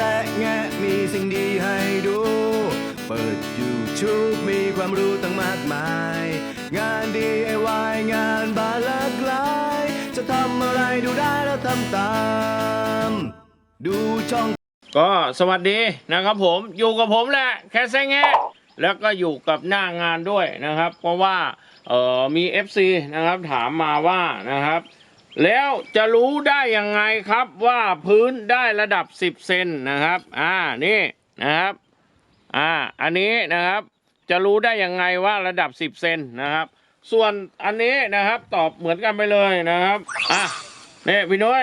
แซะแงะมีสิ่งดีให้ดู เปิด YouTube มีความรู้ตั้งมากมาย งาน DIY งานบานหลากหลาย จะทำอะไรดูได้แล้วทำตาม ดูช่อง ก็สวัสดีนะครับผมอยู่กับผมแหละแค่แซงแงะแล้วก็อยู่กับหน้างานด้วยนะครับ เพราะว่าเออมี FC นะครับถามมาว่านะครับ แล้วจะรู้ได้ยังไงครับว่าพื้นได้ระดับ 10 เซนนะครับ อ่านี่นะครับ อ่า อันนี้นะครับ จะรู้ได้ยังไงว่าระดับ 10 เซนนะครับ ส่วนอันนี้นะครับตอบเหมือนกันไปเลยนะครับ อะนี่พี่น้อย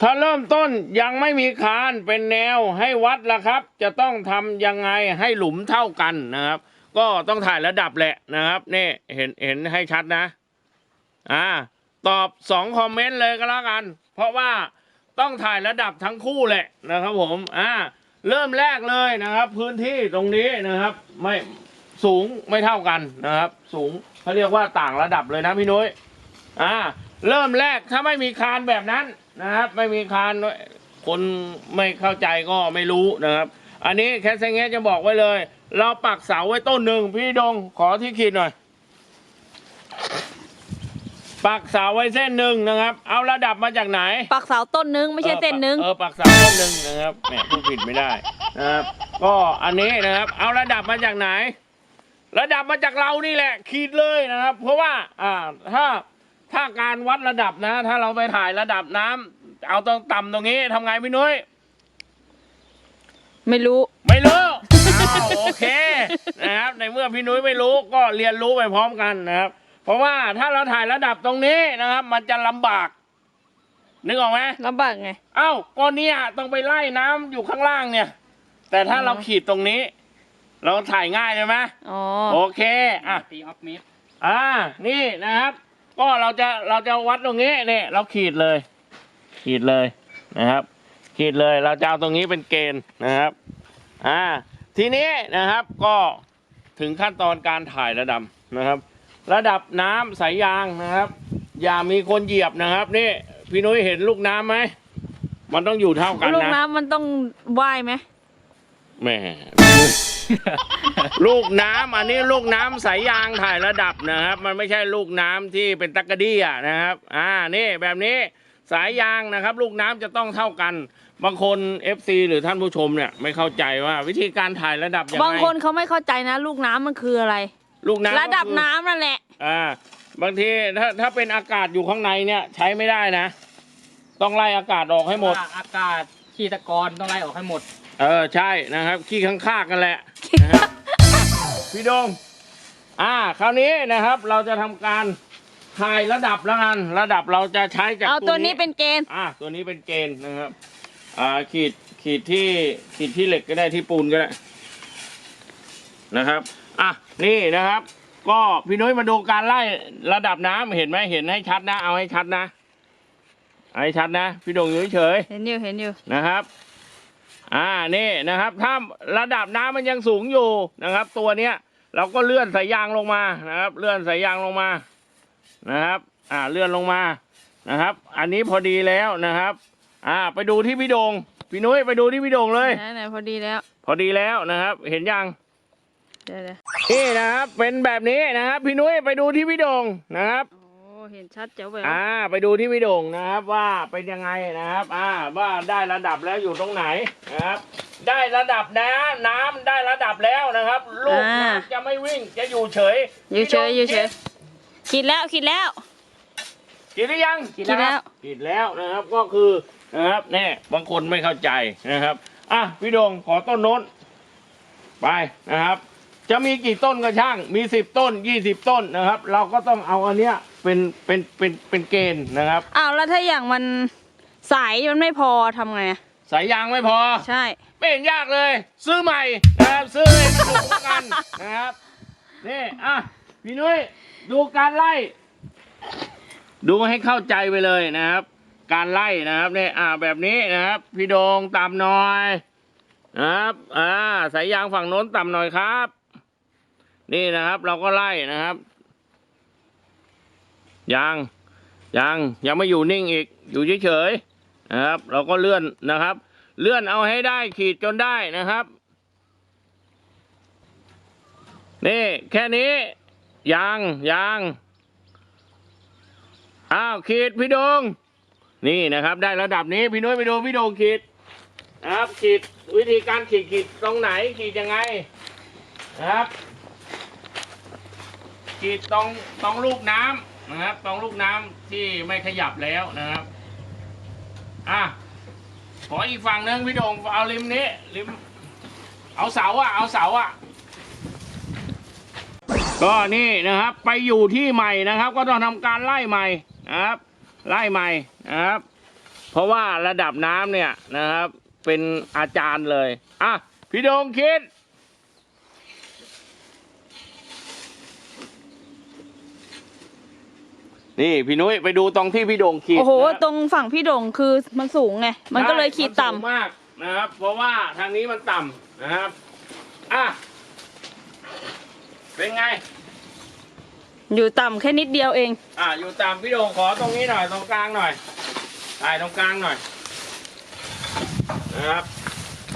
ถ้าเริ่มต้นยังไม่มีคานเป็นแนวให้วัดละครับ จะต้องทำยังไงให้หลุมเท่ากันนะครับ ก็ต้องถ่ายระดับแหละนะครับนี่เห็นเห็นให้ชัดนะ อ่า ตอบสองคอมเมนต์เลยก็แล้วกัน เพราะว่าต้องถ่ายระดับทั้งคู่แหละนะครับผมอ่าเริ่มแรกเลยนะครับ พื้นที่ตรงนี้นะครับ ไม่สูงไม่เท่ากันนะครับ สูงเขาเรียกว่าต่างระดับเลยนะพี่นุ้ยอ่าเริ่มแรกถ้าไม่มีคานแบบนั้นนะครับ ไม่มีคานคนไม่เข้าใจก็ไม่รู้นะครับ อันนี้แคสเซงเงจะบอกไว้เลย เราปักเสาไว้ต้นหนึ่งพี่ดงขอที่ขีดหน่อย ปักเสาไว้เส้นหนึ่งนะครับ เอาระดับมาจากไหนปักเสาต้นนึงไม่ใช่เส้นนึง เออปักเสาต้นหนึ่งนะครับแหมพูดผิดไม่ได้นะครับก็อันนี้นะครับ เอาระดับมาจากไหน ระดับมาจากเรานี่แหละ ขีดเลยนะครับ เพราะว่าอ่าถ้าถ้าการวัดระดับนะ ถ้าเราไปถ่ายระดับน้ำเอาตรงต่ำตรงนี้ทำไงพี่นุ้ย ไม่รู้ ไม่รู้ อ้าวโอเค นะครับ ในเมื่อพี่นุ้ยไม่รู้ก็เรียนรู้ไปพร้อมกันนะครับ เพราะว่าถ้าเราถ่ายระดับตรงนี้นะครับ มันจะลำบาก นึกออกไหมลำบากไง เอ้าก็เนี่ยต้องไปไล่น้ำอยู่ข้างล่างเนี่ย แต่ถ้าอ๋อเราขีดตรงนี้ เราถ่ายง่ายใช่ไหมอ๋อ โอเคอะ ตีออฟมิดอ่า นี่นะครับ ก็เราจะเราจะวัดตรงนี้เนี่ยเราขีดเลย ขีดเลยนะครับ ขีดเลยเราจะเอาตรงนี้เป็นเกณฑ์นะครับ อ่า ทีนี้นะครับก็ถึงขั้นตอนการถ่ายระดับนะครับ ระดับน้ำสายยางนะครับ อย่ามีคนเหยียบนะครับ นี่ พี่นุ้ยเห็นลูกน้ำไหม มันต้องอยู่เท่ากันลูกนะน้ำมันต้องว่ายไหม แหม่ ลูกน้ำอันนี้ลูกน้ำสายยางถ่ายระดับนะครับ มันไม่ใช่ลูกน้ำที่เป็นตักกะดี้อะนะครับ อ่านี่แบบนี้สายยางนะครับ ลูกน้ำจะต้องเท่ากัน บางคน FC หรือท่านผู้ชมเนี่ย ไม่เข้าใจว่าวิธีการถ่ายระดับยังไง บางคนเขาไม่เข้าใจนะ ลูกน้ำมันคืออะไร ลูกน้ำระดับก็คือน้ำนั่นแหละ อ่า บางทีถ้าถ้าเป็นอากาศอยู่ข้างในเนี่ยใช้ไม่ได้นะ ต้องไล่อากาศออกให้หมด อากาศขี้ตะกอนต้องไล่ออกให้หมด เออใช่นะครับ ขี้ข้างๆกันแหละนะครับพี่ดง อ่า คราวนี้นะครับ เราจะทำการถ่ายระดับแล้วกันระดับเราจะใช้จากเอาตัวนี้เป็นเกณฑ์ อ่าตัวนี้เป็นเกณฑ์นะครับ อ่าขีดขีดที่ขีดที่เหล็กก็ได้ที่ปูนก็ได้นะครับอะ นี่นะครับ ก็พี่นุ้ยมาดูการไล่ระดับน้ำเห็นไหมเห็นให้ชัดนะ เอาให้ชัดนะเอาให้ชัดนะ พี่ดงอยู่เฉยๆเห็นอยู่เห็นอยู่นะครับ อ่านี่นะครับ ถ้าระดับน้ำมันยังสูงอยู่นะครับ ตัวเนี้ย เราก็เลื่อนสายยางลงมานะครับ เลื่อนสายยางลงมานะครับ อ่าเลื่อนลงมานะครับ อันนี้พอดีแล้วนะครับ อ่า ไปดูที่พี่โดงพี่นุ้ยไปดูที่พี่โดงเลยไหนไหนพอดีแล้ว พอดีแล้วนะครับ เห็นยังเดี๋ยวเดี๋ยว นี่นะครับ เป็นแบบนี้นะครับ พี่นุ้ยไปดูที่พี่โดงนะครับโอ้เห็นชัดเจ๋วแหววอ่า ไปดูที่พี่โด่งนะครับว่าเป็นยังไงนะครับ อ่า ว่าได้ระดับแล้วอยู่ตรงไหนนะครับ ได้ระดับนะน้ำได้ระดับแล้วนะครับ ลูกน้ำจะไม่วิ่งจะอยู่เฉยอยู่เฉยอยู่เฉยคิดแล้วคิดแล้ว กินหรือยังกินแล้วกินแล้วนะครับก็คือนะครับแน่บางคนไม่เข้าใจนะครับ อะพี่โด่งขอต้นโน้น ไปนะครับ จะมีกี่ต้นก็ช่าง มีสิบต้นยี่สิบต้นนะครับ เราก็ต้องเอาอันเนี้ยเป็นเป็นเป็นเป็นเกณฑ์นะครับ อ้าวแล้วถ้าอย่างมันสายมันไม่พอทำไงอะสายยางไม่พอ ใช่ ไม่เห็นยากเลย ซื้อใหม่นะครับซื้อให้มันถูกกันนะครับนี่อะพี่นุ้ยดูการไล่ ดูให้เข้าใจไปเลยนะครับ การไล่นะครับเนี่ยอ่าแบบนี้นะครับ พี่โดงต่ำหน่อยนะครับ อ่าสายยางฝั่งโน้นต่ำหน่อยครับ นี่นะครับ เราก็ไล่นะครับ ยังยังยังไม่อยู่นิ่งอีก อยู่เฉยๆนะครับ เราก็เลื่อนนะครับ เลื่อนเอาให้ได้ขีดจนได้นะครับ นี่แค่นี้ยังยังอ้าวขีดพี่ดงนี่นะครับ ได้ระดับนี้พี่นุ้ยไปดูพี่ดงขีดนะครับขีดวิธีการขีดขีดตรงไหนขีดยังไงนะครับ ขีดตรงตรงลูกน้ำนะครับ ตรงลูกน้ำที่ไม่ขยับแล้วนะครับอะขออีกฝั่งหนึ่งพี่โดงเอาริมนี้ริมเอาเสาอะเอาเสาอะก็นี่นะครับ ไปอยู่ที่ใหม่นะครับ ก็ต้องทำการไล่ใหม่นะครับ ไล่ใหม่นะครับ เพราะว่าระดับน้ำเนี่ยนะครับ เป็นอาจารย์เลยอะพี่โดงคิด นี่พี่นุ้ยไปดูตรงที่พี่โด่งขีดโอ้โห นะตรงฝั่งพี่โด่งคือมันสูงไง มันก็เลยขีดต่ำใช่มันสูงมากนะครับ เพราะว่าทางนี้มันต่ำนะครับอะเป็นไง อยู่ต่ำแค่นิดเดียวเอง อะอยู่ต่ำพี่โด่งขอตรงนี้หน่อยตรงกลางหน่อยถ่ายตรงกลางหน่อยนะครับ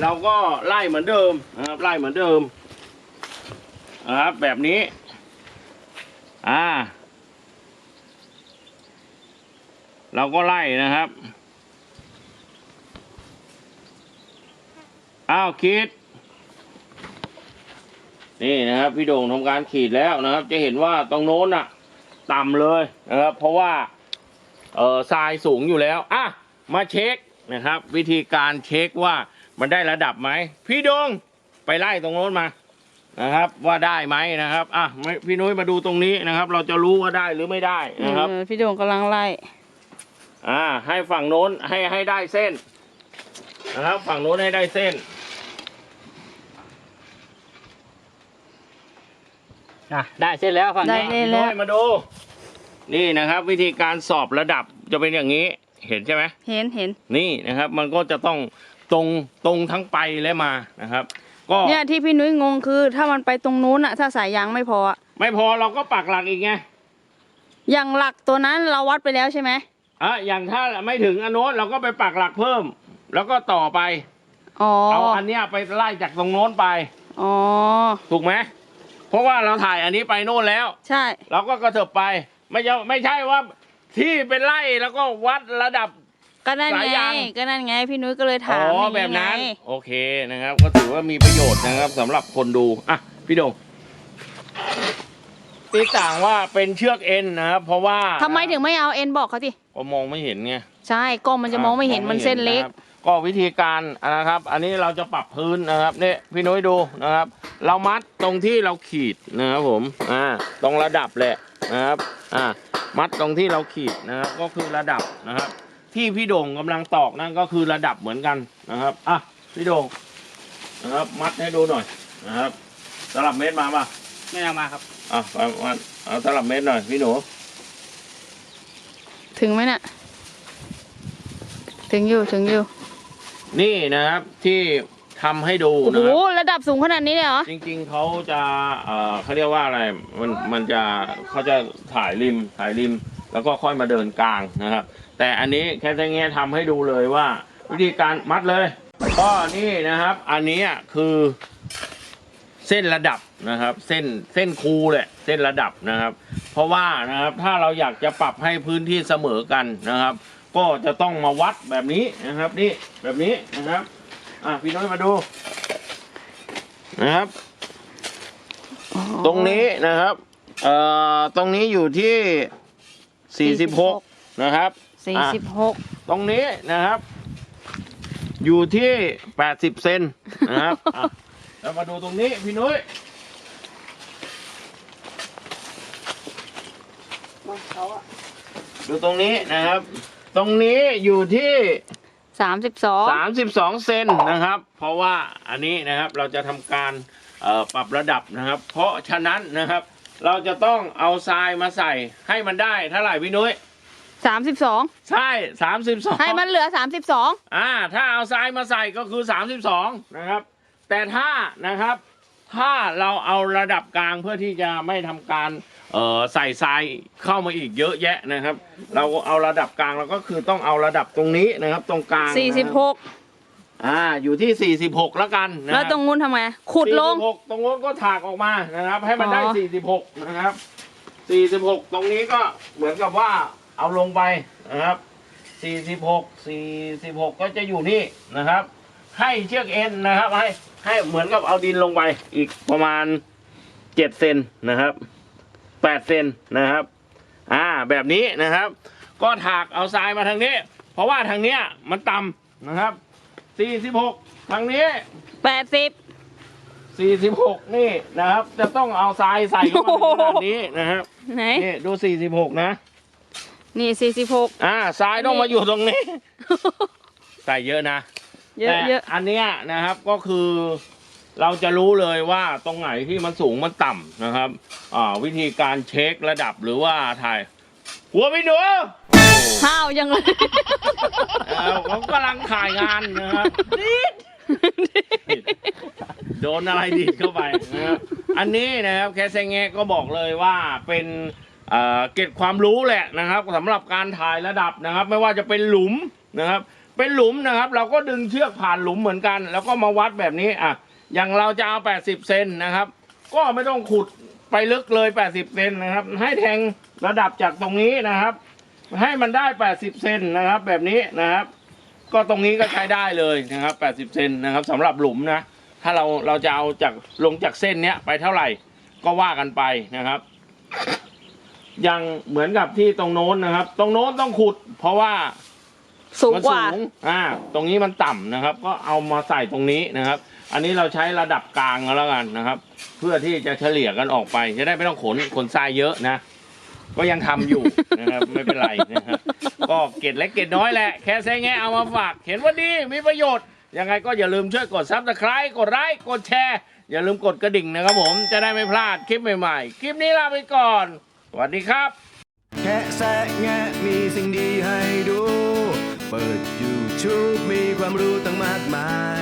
เราก็ไล่เหมือนเดิมนะครับไล่เหมือนเดิมนะครับแบบนี้ อ่า เราก็ไล่นะครับ อ้าวขีด นี่นะครับ พี่โด่งทำการขีดแล้วนะครับ จะเห็นว่าตรงโน้นน่ะ ต่ำเลยนะครับ เพราะว่า เออทรายสูงอยู่แล้ว อะ มาเช็คนะครับ วิธีการเช็คว่ามันได้ระดับไหม พี่โดงไปไล่ตรงโน้นมานะครับ ว่าได้ไหมนะครับ อะพี่นุ้ยมาดูตรงนี้นะครับ เราจะรู้ว่าได้หรือไม่ได้นะครับพี่โด่งกำลังไล่ อ่าให้ฝั่งโน้นให้ให้ได้เส้นนะครับฝั่งโน้นให้ได้เส้นอะได้เสร็จแล้วฝั่งได้นี้เลยพี่น้อยมาดู นี่นะครับ วิธีการสอบระดับจะเป็นอย่างนี้เห็นใช่ไหม เห็นเห็นนี่นะครับมันก็จะต้องตรงตรงทั้งไปและมานะครับ ก็เนี่ยที่พี่นุ้ยงงคือ ถ้ามันไปตรงนู้นอะถ้าสายยางไม่พออะไม่พอเราก็ปักหลักอีกไงอย่างหลักตัวนั้นเราวัดไปแล้วใช่ไหม อะอย่างถ้าไม่ถึงอันโน้นเราก็ไปปักหลักเพิ่ม แล้วก็ต่อไป อ๋อ เอาอันเนี้ยไปไล่จากตรงโน้นไป อ๋อ ถูกไหมเพราะว่าเราถ่ายอันนี้ไปโน่นแล้ว ใช่ เราก็กระเถิบไป ไม่ใช่ไม่ใช่ว่าที่เป็นไล่แล้วก็วัดระดับ ก็นั่นสายไงยาง ก็นั่นไง พี่นุ้ยก็เลยอ๋ถามออย่างแบบนั้น ไงโอเคนะครับ ก็ถือว่ามีประโยชน์นะครับสำหรับคนดู อะ พี่โดง ตีต่างว่าเป็นเชือกเอ็นนะครับเพราะว่าทำไมถึงไม่เอาเอ็นบอกเขาสิก็มองไม่เห็นไงใช่กล้องมันจะมองไม่เห็นมันเส้นเล็ก ก็วิธีการนะครับ อันนี้เราจะปรับพื้นนะครับเนี่ยพี่นุ้ยดูนะครับ เรามัดตรงที่เราขีดนะครับผมอ่าตรงระดับแหละนะครับอ่ามัดตรงที่เราขีดนะครับก็คือระดับนะครับ ที่พี่โด่งกำลังตอกนั่นก็คือระดับเหมือนกันนะครับอะพี่โด่งนะครับ มัดให้ดูหน่อยนะครับสลับเมตรมาป่ะ ไม่เอามาครับอะไปมัดเอาสลับเมตรหน่อยพี่หนูถึงไหมน่ะ ถึงอยู่ถึงอยู่นี่นะครับที่ทำให้ดูโอ้นะโหครับระดับสูงขนาดนี้เลยเหรอ จริง ๆเขาจะเอ่อเขาเรียกว่าอะไรมันมันจะเขาจะถ่ายริมถ่ายริม แล้วก็ค่อยมาเดินกลางนะครับ แต่อันนี้แค่แง่ทำให้ดูเลยว่า วิธีการมัดเลยก็นี่นะครับ อันนี้คือเส้นระดับ นะครับ เส้นเส้นคูแหละเส้นระดับนะครับ เพราะว่านะครับถ้าเราอยากจะปรับให้พื้นที่เสมอกันนะครับ ก็จะต้องมาวัดแบบนี้นะครับ นี่แบบนี้นะครับอะพี่น้อยมาดูนะครับ ตรงนี้นะครับเอ่อตรงนี้อยู่ที่ 46 นะครับสี่อะสิบหกตรงนี้นะครับ อยู่ที่ 80 เซนนะครับอะแล้วมาดูตรงนี้พี่นุ้ย ดูตรงนี้นะครับ ตรงนี้อยู่ที่สามสิบสอง32เซนนะครับ เพราะว่าอันนี้นะครับเราจะทำการเอ่อปรับระดับนะครับ เพราะฉะนั้นนะครับ เราจะต้องเอาทรายมาใส่ให้มันได้เท่าไหร่พี่นุ้ยสามสิบสองใช่32ให้มันเหลือสามสิบสองอ่า ถ้าเอาทรายมาใส่ก็คือ32นะครับ แต่ถ้านะครับ ถ้าเราเอาระดับกลางเพื่อที่จะไม่ทำการ เอ่อใส่ทรายเข้ามาอีกเยอะแยะนะครับ เราเอาระดับกลางเราก็คือต้องเอาระดับตรงนี้นะครับ ตรงกลางสี่สิบหกอ่าอยู่ที่ 46 แล้วกันนะคแล้รัวบตรงนู้นทำไงขุดลง 46ตรงนู้นก็ถากออกมานะครับ ให้มันได้ อ๋อ 46 นะครับ 46 ตรงนี้ก็เหมือนกับว่าเอาลงไปนะครับ 46 46 ก็จะอยู่นี่นะครับ ให้เชือกเอ็นนะครับ ให้ให้เหมือนกับเอาดินลงไปอีกประมาณ 7 เซนนะครับ 8เซนนะครับ อ่าแบบนี้นะครับ ก็ถากเอาทรายมาทางนี้ เพราะว่าทางเนี้ยมันต่ำนะครับ46ทางนี้ แปดสิบ 46 นี่นะครับ จะต้องเอาทรายใส่เข้ามาในขนาดนี้นะครับไหน นี่ดู 46 นะ นี่สี่สิบหก อ่าทรายต้องมาอยู่ตรงนี้ ใส่เยอะนะ เยอะแต่เยอะ อันเนี้ยนะครับก็คือ เราจะรู้เลยว่าตรงไหนที่มันสูงมันต่ำนะครับ อ่าวิธีการเช็คระดับหรือว่าถ่ายหัวไม่หนูห้าวยังเลยเอ่อผมกำลังถ่ายงานนะครับโดนอะไรดีดเข้าไปนะครับอันนี้นะครับแคสเซงเงก็บอกเลยว่าเป็นเอ่อเก็บความรู้แหละนะครับสำหรับการถ่ายระดับนะครับ ไม่ว่าจะเป็นหลุมนะครับ เป็นหลุมนะครับ เราก็ดึงเชือกผ่านหลุมเหมือนกัน แล้วก็มาวัดแบบนี้อะ อย่างเราจะเอา 80 เซนนะครับ ก็ไม่ต้องขุดไปลึกเลย 80 เซนนะครับ ให้แทงระดับจากตรงนี้นะครับ ให้มันได้ 80 เซนนะครับ แบบนี้นะครับ ก็ตรงนี้ก็ใช้ได้เลยนะครับ 80 เซนนะครับสำหรับหลุมนะ ถ้าเราเราจะเอาจากลงจากเส้นเนี้ยไปเท่าไหร่ก็ว่ากันไปนะครับยังเหมือนกับที่ตรงโน้นนะครับ ตรงโน้นต้องขุด เพราะว่าสูงมันกว่าอ่า ตรงนี้มันต่ำนะครับ ก็เอามาใส่ตรงนี้นะครับ อันนี้เราใช้ระดับกลางก็แล้วกันนะครับ เพื่อที่จะเฉลี่ยกันออกไป จะได้ไม่ต้องขนขนทรายเยอะนะ ก็ยังทำอยู่นะครับไม่เป็นไรนะครับก็เกร็ดเล็กเกร็ดน้อยแหละแค่แซงแงเอามาฝาก เห็นว่าดีมีประโยชน์ ยังไงก็อย่าลืมช่วยกดซับสไคร b ์กดไลค์กดแชร์ อย่าลืมกดกระดิ่งนะครับผมจะได้ไม่พลาดคลิปใหม่ๆ คลิปนี้ลาไปก่อนสวัสดีครับ แค่แซะแงะมีสิ่งดีให้ดู เปิด YouTube มีความรู้ตั้งมากมาย